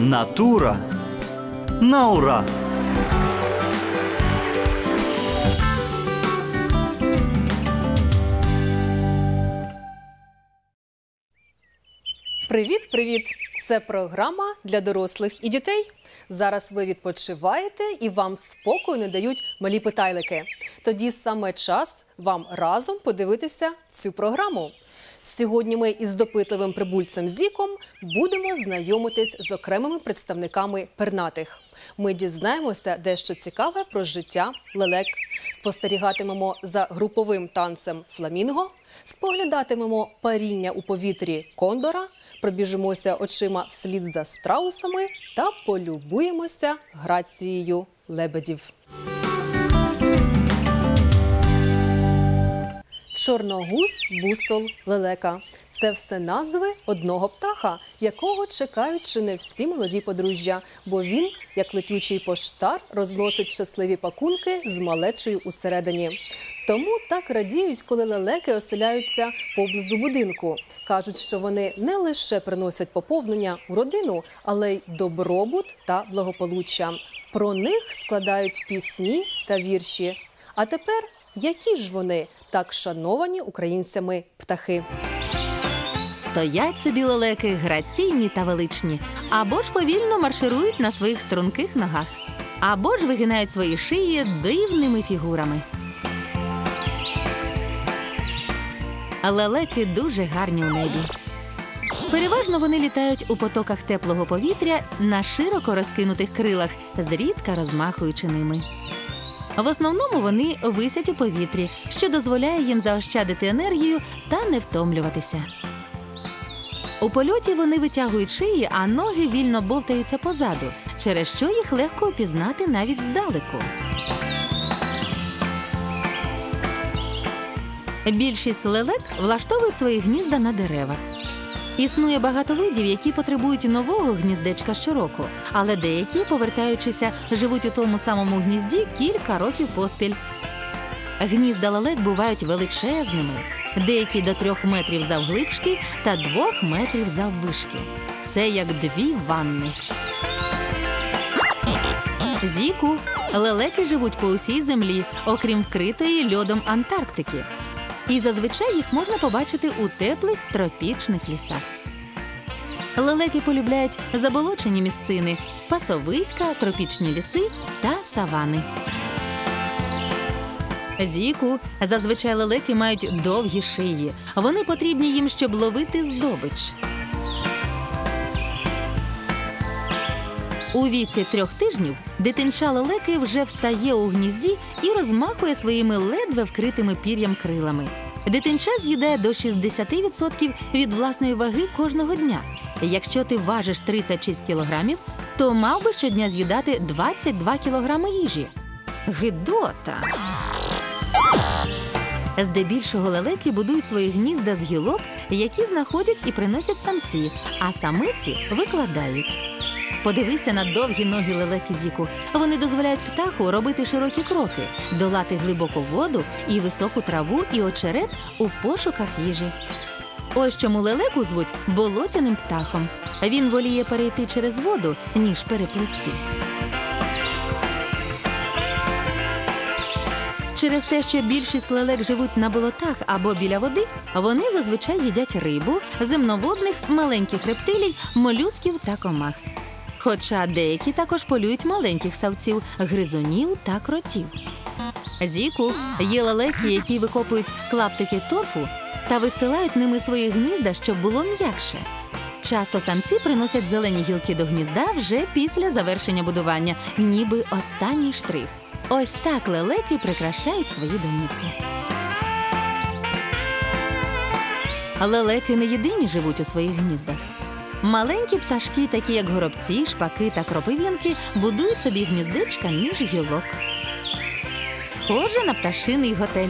Натура на ура! Привіт, привіт! Це програма для дорослих і дітей. Зараз ви відпочиваєте і вам спокою не дають малі питайлики. Тоді саме час вам разом подивитися цю програму. Сьогодні ми із допитливим прибульцем Зіком будемо знайомитись з окремими представниками пернатих. Ми дізнаємося дещо цікаве про життя лелек, спостерігатимемо за груповим танцем фламінго, споглядатимемо паріння у повітрі кондора, пробіжимося очима вслід за страусами та полюбуємося грацією лебедів. Чорногуз, бусол, лелека це все назви одного птаха, якого чекають чи не всі молоді подружжя, бо він, як летючий поштар, розносить щасливі пакунки з малечою усередині. Тому так радіють, коли лелеки оселяються поблизу будинку. кажуть, що вони не лише приносять поповнення у родину, але й добробут та благополуччя. Про них складають пісні та вірші. А тепер які ж вони так шановані українцями птахи? Стоять собі лелеки граційні та величні, або ж повільно марширують на своїх струнких ногах, або ж вигинають свої шиї дивними фігурами. Лелеки дуже гарні у небі. Переважно вони літають у потоках теплого повітря на широко розкинутих крилах, зрідка розмахуючи ними. В основному вони висять у повітрі, що дозволяє їм заощадити енергію та не втомлюватися. У польоті вони витягують шиї, а ноги вільно бовтаються позаду, через що їх легко опізнати навіть здалеку. Більшість лелек влаштовують свої гнізда на деревах. Існує багато видів, які потребують нового гніздечка щороку, але деякі, повертаючися, живуть у тому самому гнізді кілька років поспіль. Гнізда лелек бувають величезними, деякі до трьох метрів завглибшки та двох метрів заввишки. Це як дві ванни. Зіку лелеки живуть по усій землі, окрім вкритої льодом Антарктики. І зазвичай їх можна побачити у теплих тропічних лісах. Лелеки полюбляють заболочені місцини, пасовиська, тропічні ліси та савани. Зіку зазвичай лелеки мають довгі шиї. Вони потрібні їм, щоб ловити здобич. У віці трьох тижнів дитинча лелеки вже встає у гнізді і розмахує своїми ледве вкритими пір'ям крилами. Дитинча з'їдає до 60% від власної ваги кожного дня. Якщо ти важиш 36 кілограмів, то мав би щодня з'їдати 22 кілограми їжі. Гидота! Здебільшого лелеки будують свої гнізда з гілок, які знаходять і приносять самці, а самиці викладають. Подивися на довгі ноги лелеки зіку. Вони дозволяють птаху робити широкі кроки, долати глибоку воду і високу траву і очерет у пошуках їжі. Ось чому лелеку звуть болотяним птахом. Він воліє перейти через воду, ніж переплисти. Через те, що більшість лелек живуть на болотах або біля води, вони зазвичай їдять рибу, земноводних, маленьких рептилій, молюсків та комах. Хоча деякі також полюють маленьких савців, гризунів та кротів. Зіку є лелеки, які викопують клаптики торфу та вистилають ними свої гнізда, щоб було м'якше. Часто самці приносять зелені гілки до гнізда вже після завершення будування, ніби останній штрих. Ось так лелеки прикрашають свої домівки. Лелеки не єдині живуть у своїх гніздах. Маленькі пташки, такі як горобці, шпаки та кропив'янки, будують собі гніздечка між гілок. Схоже на пташиний готель.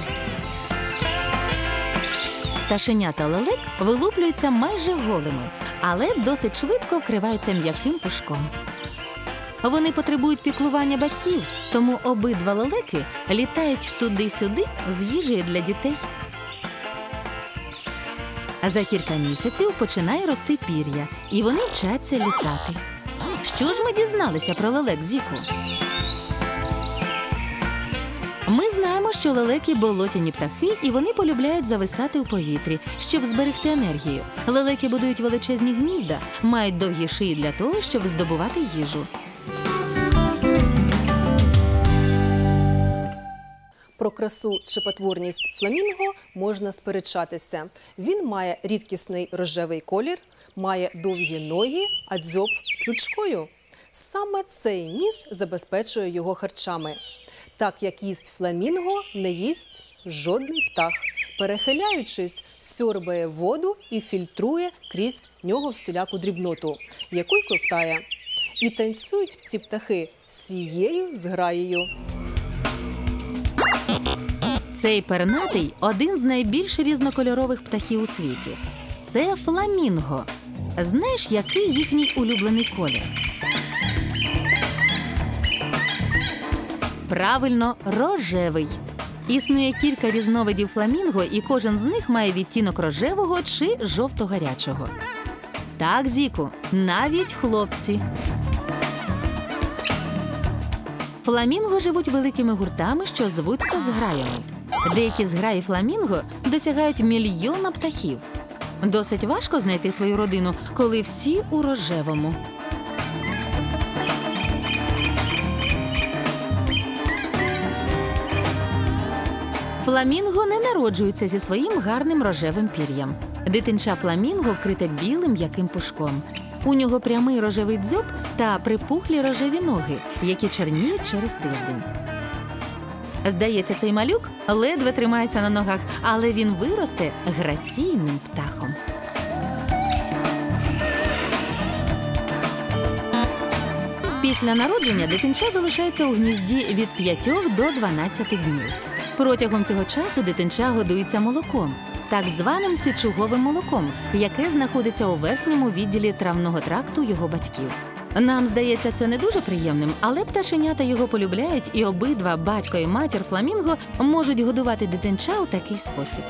Пташенята лелек вилуплюються майже голими, але досить швидко вкриваються м'яким пушком. Вони потребують піклування батьків, тому обидва лелеки літають туди-сюди з їжею для дітей. А за кілька місяців починає рости пір'я, і вони вчаться літати. Що ж ми дізналися про лелек Зіку? Ми знаємо, що лелеки болотяні птахи, і вони полюбляють зависати у повітрі, щоб зберегти енергію. Лелеки будують величезні гнізда, мають довгі шиї для того, щоб здобувати їжу. Про красу чи потворність фламінго можна сперечатися. Він має рідкісний рожевий колір, має довгі ноги, а дзьоб ключкою. Саме цей ніс забезпечує його харчами. Так як їсть фламінго, не їсть жодний птах. Перехиляючись, сьорбає воду і фільтрує крізь нього всіляку дрібноту, яку й ковтає. І танцюють ці птахи всією зграєю. Цей пернатий один з найбільш різнокольорових птахів у світі. Це фламінго. Знаєш, який їхній улюблений колір? Правильно, рожевий. Існує кілька різновидів фламінго, і кожен з них має відтінок рожевого чи жовто-гарячого. Так, Зіку, навіть хлопці. Фламінго живуть великими гуртами, що звуться зграями. Деякі зграї фламінго досягають мільйона птахів. Досить важко знайти свою родину, коли всі у рожевому. Фламінго не народжуються зі своїм гарним рожевим пір'ям. Дитинча фламінго вкрите білим м'яким пушком. У нього прямий рожевий дзьоб та припухлі рожеві ноги, які чорніють через тиждень. Здається, цей малюк ледве тримається на ногах, але він виросте граційним птахом. Після народження дитинча залишається у гнізді від 5 до 12 днів. Протягом цього часу дитинча годується молоком, так званим сичуговим молоком, яке знаходиться у верхньому відділі травного тракту його батьків. Нам здається це не дуже приємним, але пташенята його полюбляють, і обидва батько і матір фламінго можуть годувати дитинча у такий спосіб.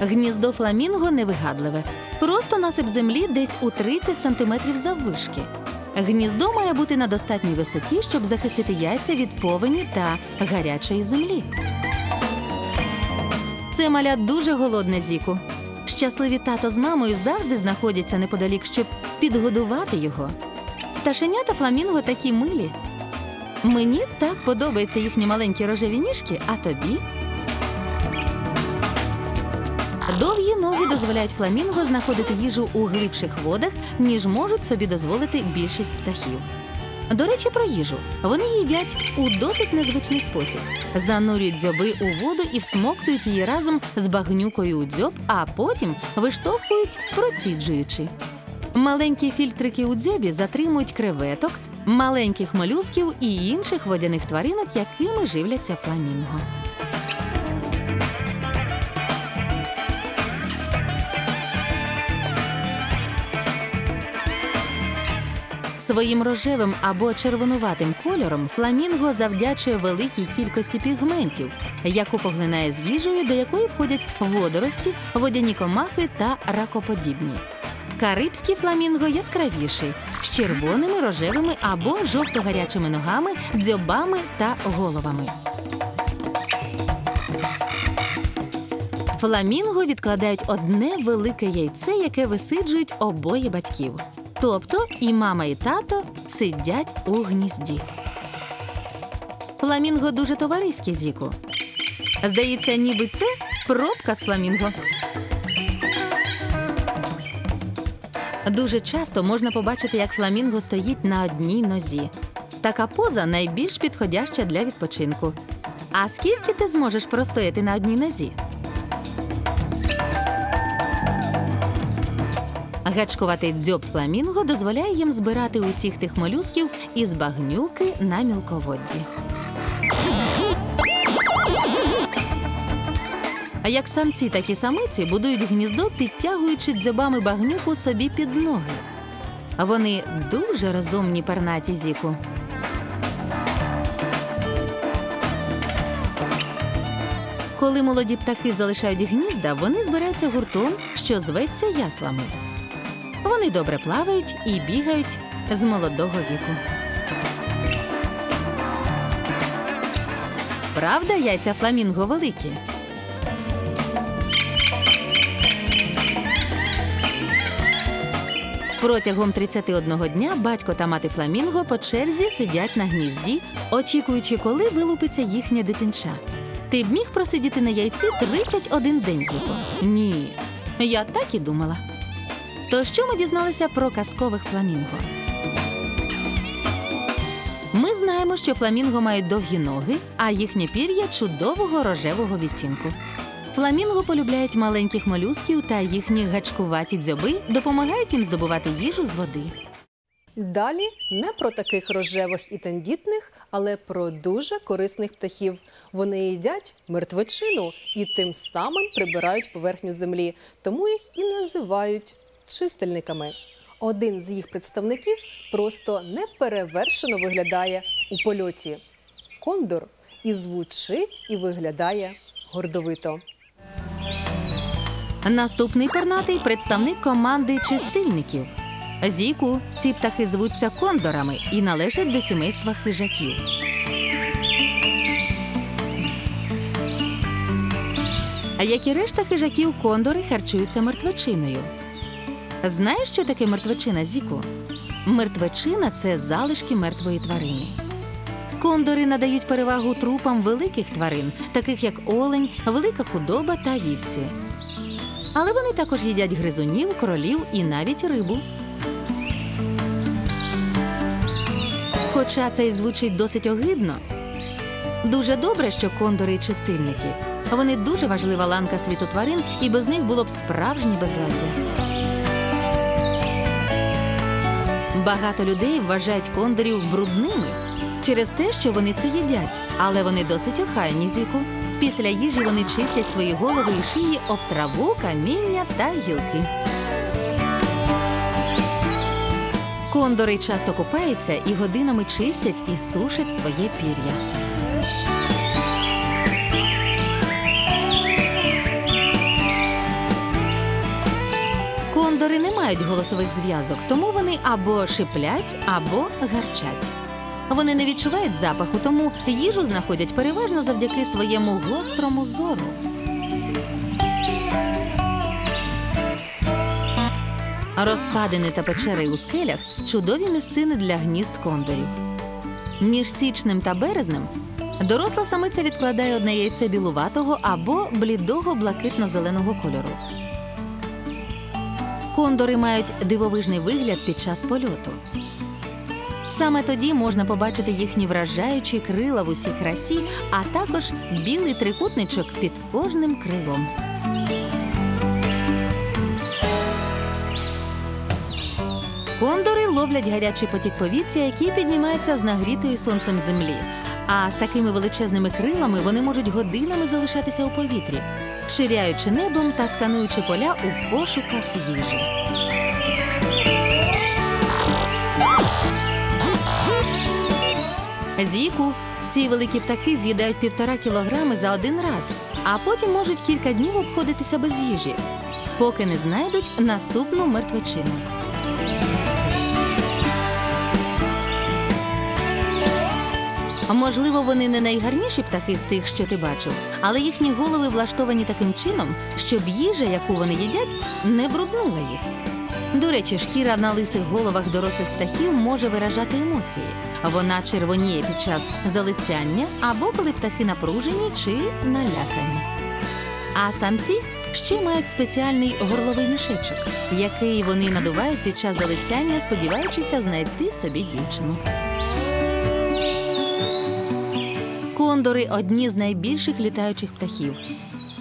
Гніздо фламінго невигадливе, просто насип землі десь у 30 сантиметрів заввишки. Гніздо має бути на достатній висоті, щоб захистити яйця від повені та гарячої землі. Це маля дуже голодне зіку. Щасливі тато з мамою завжди знаходяться неподалік, щоб підгодувати його. Пташенята фламінго такі милі. Мені так подобаються їхні маленькі рожеві ніжки, а тобі. Довгі ноги дозволяють фламінго знаходити їжу у глибших водах, ніж можуть собі дозволити більшість птахів. До речі, про їжу. Вони їдять у досить незвичний спосіб. Занурюють дзьоби у воду і всмоктують її разом з багнюкою у дзьоб, а потім виштовхують, проціджуючи. Маленькі фільтрики у дзьобі затримують креветок, маленьких молюсків і інших водяних тваринок, якими живляться фламінго. Своїм рожевим або червонуватим кольором фламінго завдячує великій кількості пігментів, яку поглинає з їжею, до якої входять водорості, водяні комахи та ракоподібні. Карибський фламінго яскравіший з червоними, рожевими або жовто-гарячими ногами, дзьобами та головами. Фламінго відкладають одне велике яйце, яке висиджують обоє батьків. Тобто і мама, і тато сидять у гнізді. Фламінго дуже товариські зіку. Здається, ніби це пробка з фламінго. Дуже часто можна побачити, як фламінго стоїть на одній нозі. Така поза найбільш підходяща для відпочинку. А скільки ти зможеш простояти на одній нозі? Гачкуватий дзьоб фламінго дозволяє їм збирати усіх тих молюсків із багнюки на мілководді. А як самці, так і самиці будують гніздо, підтягуючи дзьобами багнюку собі під ноги. Вони дуже розумні пернаті зіку. Коли молоді птахи залишають гнізда, вони збираються гуртом, що зветься яслами. Вони добре плавають і бігають з молодого віку. Правда, яйця фламінго великі. Протягом 31 дня батько та мати фламінго по черзі сидять на гнізді, очікуючи, коли вилупиться їхнє дитинча. Ти б міг просидіти на яйці 31 день, Зіко? Ні. Я так і думала. То що ми дізналися про казкових фламінго? Ми знаємо, що фламінго мають довгі ноги, а їхнє пір'я чудового рожевого відтінку. Фламінго полюбляють маленьких молюсків та їхні гачкуваті дзьоби допомагають їм здобувати їжу з води. Далі не про таких рожевих і тендітних, але про дуже корисних птахів. Вони їдять мертвечину і тим самим прибирають поверхню землі, тому їх і називають чистильниками. Один з їх представників просто неперевершено виглядає у польоті. Кондор і звучить, і виглядає гордовито. Наступний пернатий представник команди чистильників. Зіку, ці птахи звуться кондорами і належать до сімейства хижаків. А як і решта хижаків, кондори харчуються мертвечиною. Знаєш, що таке мертвечина, Зіку? Мертвечина це залишки мертвої тварини. Кондори надають перевагу трупам великих тварин, таких як олень, велика худоба та вівці. Але вони також їдять гризунів, кролів і навіть рибу. Хоча це й звучить досить огидно. Дуже добре, що кондори чистильники. Вони дуже важлива ланка світу тварин, і без них було б справжнє безладдя. Багато людей вважають кондорів брудними через те, що вони це їдять, але вони досить охайні зіку. Після їжі вони чистять свої голови і шиї об траву, каміння та гілки. Кондори часто купаються і годинами чистять і сушать своє пір'я. Кондори не мають голосових зв'язок, тому вони або шиплять, або гарчать. Вони не відчувають запаху, тому їжу знаходять переважно завдяки своєму гострому зору. Розпадини та печери у скелях чудові місцини для гнізд кондорів. Між січнем та березнем доросла самиця відкладає одне яйце білуватого або блідого блакитно-зеленого кольору. Кондори мають дивовижний вигляд під час польоту. Саме тоді можна побачити їхні вражаючі крила в усій красі, а також білий трикутничок під кожним крилом. Кондори ловлять гарячий потік повітря, який піднімається з нагрітої сонцем землі. А з такими величезними крилами вони можуть годинами залишатися у повітрі, ширяючи небом та скануючи поля у пошуках їжі. Зіку ці великі птахи з'їдають півтора кілограми за один раз, а потім можуть кілька днів обходитися без їжі, поки не знайдуть наступну мертвечину. Можливо, вони не найгарніші птахи з тих, що ти бачив, але їхні голови влаштовані таким чином, щоб їжа, яку вони їдять, не бруднила їх. До речі, шкіра на лисих головах дорослих птахів може виражати емоції. Вона червоніє під час залицяння або коли птахи напружені чи налякані. А самці ще мають спеціальний горловий мішечок, який вони надувають під час залицяння, сподіваючися знайти собі дівчину. Кондори одні з найбільших літаючих птахів.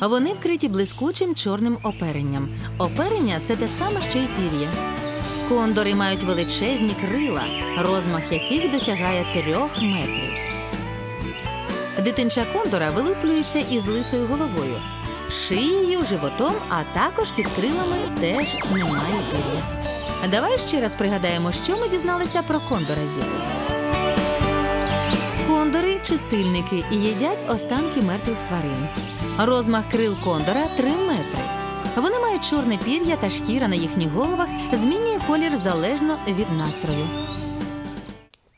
Вони вкриті блискучим чорним оперенням. Оперення це те саме, що й пір'я. Кондори мають величезні крила, розмах яких досягає трьох метрів. Дитинча кондора вилуплюється із лисою головою, шиєю, животом, а також під крилами теж немає пір'я. Давай ще раз пригадаємо, що ми дізналися про кондора Зіку. Кондори чистильники і їдять останки мертвих тварин. Розмах крил кондора 3 метри. Вони мають чорне пір'я та шкіра на їхніх головах змінює колір залежно від настрою.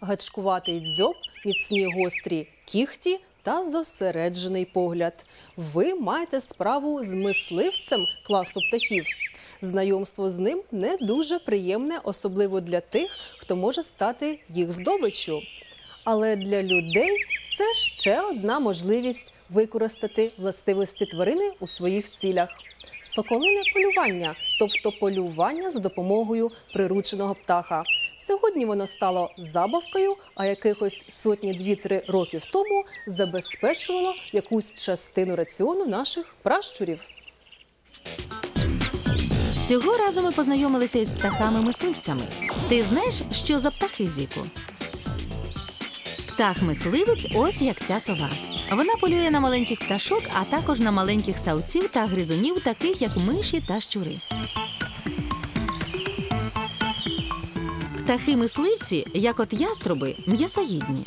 Гачкуватий дзьоб, міцні гострі кіхті та зосереджений погляд. Ви маєте справу з мисливцем класу птахів. Знайомство з ним не дуже приємне, особливо для тих, хто може стати їх здобиччю. Але для людей це ще одна можливість використати властивості тварини у своїх цілях. Соколине полювання, тобто полювання за допомогою прирученого птаха. Сьогодні воно стало забавкою, а якихось сотні дві-три років тому забезпечувало якусь частину раціону наших пращурів. Цього разу ми познайомилися із птахами-мисливцями. Ти знаєш, що за птахи зіку? Птах-мисливець ось як ця сова. Вона полює на маленьких пташок, а також на маленьких савців та гризунів, таких як миші та щури. Птахи-мисливці, як от яструби, м'ясоїдні.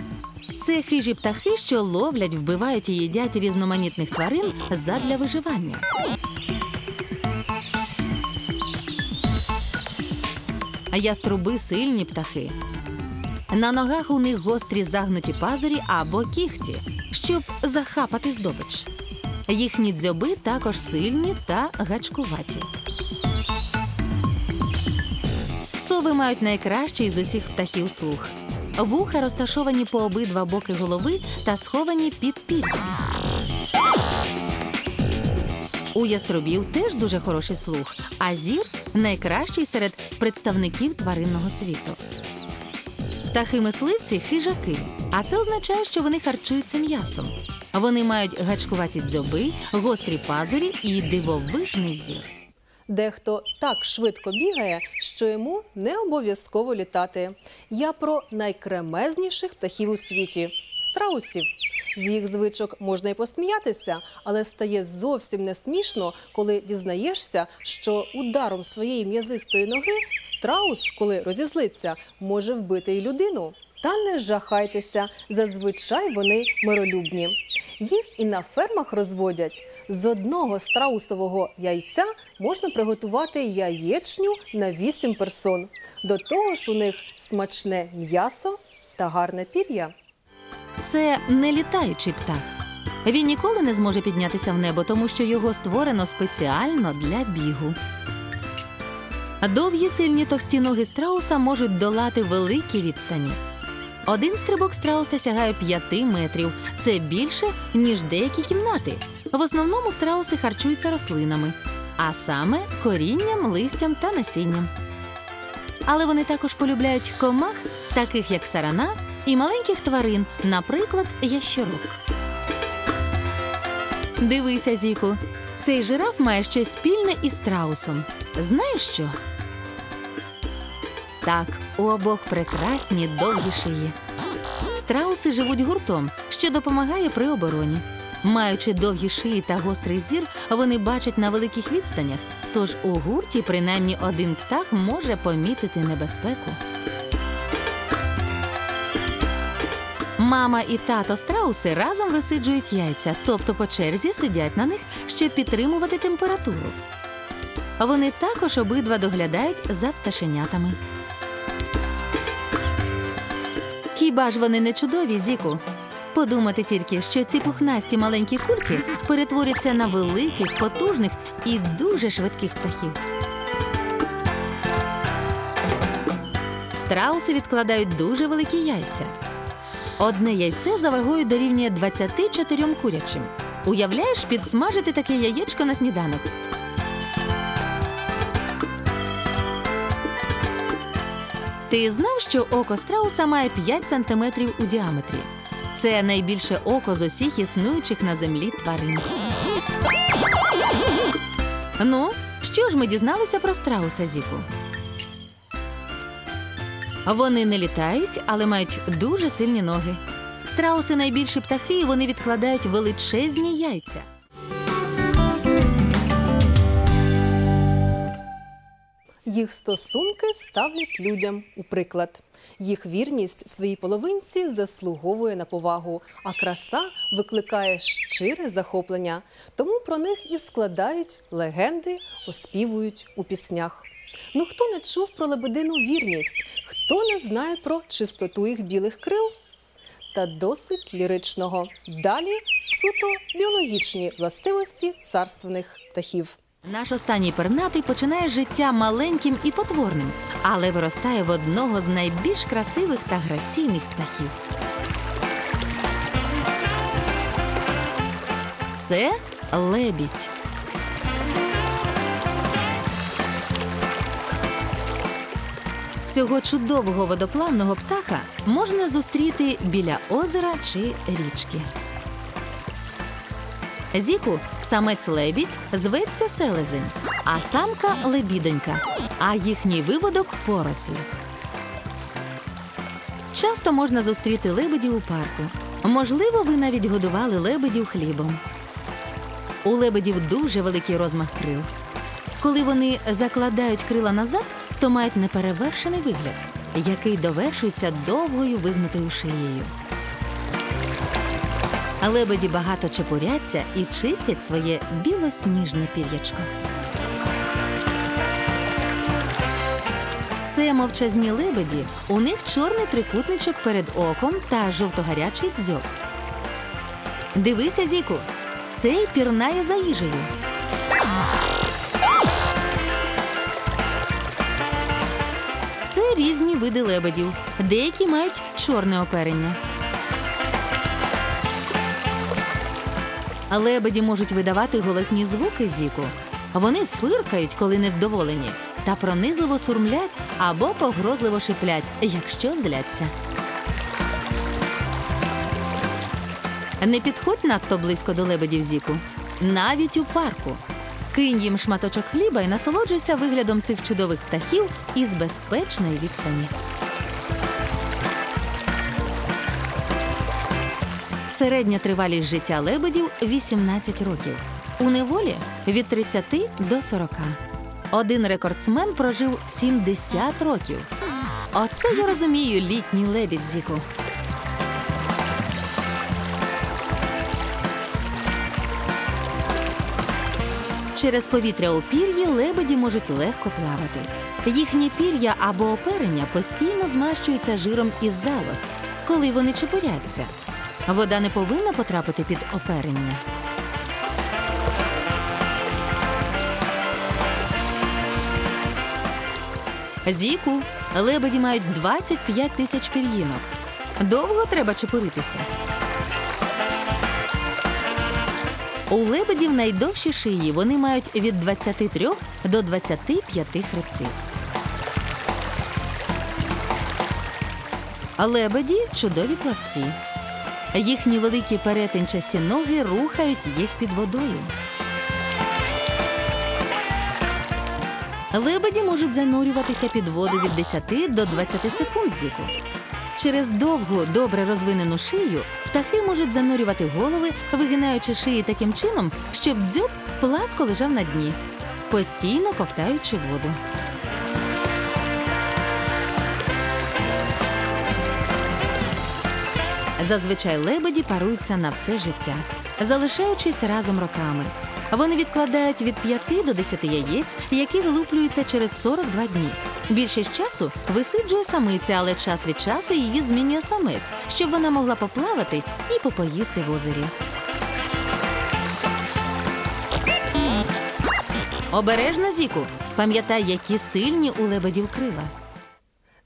Це хижі птахи, що ловлять, вбивають і їдять різноманітних тварин задля виживання. Яструби сильні птахи. На ногах у них гострі загнуті пазурі або кіхті, щоб захапати здобич. Їхні дзьоби також сильні та гачкуваті. Сови мають найкращий з усіх птахів слух. Вуха розташовані по обидва боки голови та сховані під пір'ям. У яструбів теж дуже хороший слух, а зір найкращий серед представників тваринного світу. Птахи-мисливці хижаки, а це означає, що вони харчуються м'ясом. Вони мають гачкуваті дзьоби, гострі пазурі і дивовижний зір. Дехто так швидко бігає, що йому не обов'язково літати. Я про найкремезніших птахів у світі страусів. З їх звичок можна й посміятися, але стає зовсім не смішно, коли дізнаєшся, що ударом своєї м'язистої ноги страус, коли розізлиться, може вбити й людину. Та не жахайтеся, зазвичай вони миролюбні. Їх і на фермах розводять. З одного страусового яйця можна приготувати яєчню на 8 персон. До того ж, у них смачне м'ясо та гарне пір'я. Це не літаючий птах. Він ніколи не зможе піднятися в небо, тому що його створено спеціально для бігу. Довгі сильні товсті ноги страуса можуть долати великі відстані. Один стрибок страуса сягає 5 метрів. Це більше, ніж деякі кімнати. В основному страуси харчуються рослинами, а саме корінням, листям та насінням. Але вони також полюбляють комах, таких як сарана, і маленьких тварин, наприклад, ящерок. Дивися, Зіку, цей жираф має щось спільне із страусом. Знаєш що? Так, у обох прекрасні довгі шиї. Страуси живуть гуртом, що допомагає при обороні. Маючи довгі шиї та гострий зір, вони бачать на великих відстанях. Тож у гурті принаймні один птах може помітити небезпеку. Мама і тато страуси разом висиджують яйця, тобто по черзі сидять на них, щоб підтримувати температуру. Вони також обидва доглядають за пташенятами. Хіба ж вони не чудові, Зіку? Подумати тільки, що ці пухнасті маленькі кульки перетворяться на великих, потужних і дуже швидких птахів. Страуси відкладають дуже великі яйця. Одне яйце за вагою дорівнює 24 курячим. Уявляєш, підсмажити таке яєчко на сніданок. Ти знав, що око страуса має 5 сантиметрів у діаметрі. Це найбільше око з усіх існуючих на землі тварин. Ну, що ж ми дізналися про страуса Зіку? Вони не літають, але мають дуже сильні ноги. Страуси найбільші птахи, і вони відкладають величезні яйця. Їх стосунки ставлять людям у приклад. Їх вірність своїй половинці заслуговує на повагу, а краса викликає щире захоплення. Тому про них і складають легенди, оспівують у піснях. Ну хто не чув про лебедину вірність? Хто не знає про чистоту їх білих крил? Та досить ліричного. Далі суто біологічні властивості царственних птахів. Наш останній пернатий починає життя маленьким і потворним, але виростає в одного з найбільш красивих та граційних птахів. Це лебідь. Цього чудового водоплавного птаха можна зустріти біля озера чи річки. Зіку самець лебідь зветься селезень, а самка лебідонька, а їхній виводок поросль. Часто можна зустріти лебедів у парку. Можливо, ви навіть годували лебедів хлібом. У лебедів дуже великий розмах крил. Коли вони закладають крила назад, то мають неперевершений вигляд, який довершується довгою вигнутою шиєю. Лебеді багато чепуряться і чистять своє білосніжне пір'ячко. Це мовчазні лебеді. У них чорний трикутничок перед оком та жовтогарячий дзьоб. Дивися, Зіку, цей пірнає за їжею. Різні види лебедів. Деякі мають чорне оперення. Лебеді можуть видавати голосні звуки зіку. Вони фиркають, коли невдоволені, та пронизливо сурмлять або погрозливо шиплять, якщо зляться. Не підходь надто близько до лебедів зіку, навіть у парку. Кинь їм шматочок хліба і насолоджуйся виглядом цих чудових птахів із безпечної відстані. Середня тривалість життя лебедів 18 років. У неволі від 30 до 40. Один рекордсмен прожив 70 років. Оце я розумію літній лебідь зіку. Через повітря у пір'ї лебеді можуть легко плавати. Їхні пір'я або оперення постійно змащуються жиром із залоз, коли вони чепуряться. Вода не повинна потрапити під оперення. Зіку, лебеді мають 25 тисяч пір'їнок. Довго треба чепуритися. У лебедів найдовші шиї вони мають від 23 до 25 хребців. Лебеді чудові плавці. Їхні великі перетинчасті ноги рухають їх під водою. Лебеді можуть занурюватися під воду від 10 до 20 секунд зіку. Через довгу, добре розвинену шию птахи можуть занурювати голови, вигинаючи шиї таким чином, щоб дзьоб пласко лежав на дні, постійно ковтаючи воду. Зазвичай лебеді паруються на все життя, залишаючись разом роками. Вони відкладають від 5 до 10 яєць, які вилуплюються через 42 дні. Більшість часу висиджує самиця, але час від часу її змінює самець, щоб вона могла поплавати і попоїсти в озері. Обережно, Зіку, пам'ятай, які сильні у лебедів крила.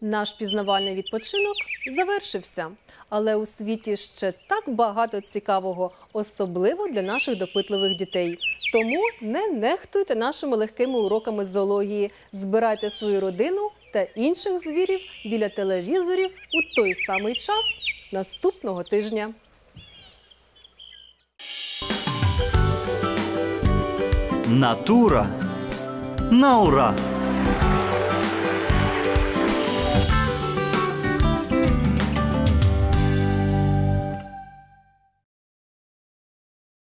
Наш пізнавальний відпочинок завершився, але у світі ще так багато цікавого, особливо для наших допитливих дітей. Тому не нехтуйте нашими легкими уроками зоології, збирайте свою родину та інших звірів біля телевізорів у той самий час наступного тижня. Натура на ура!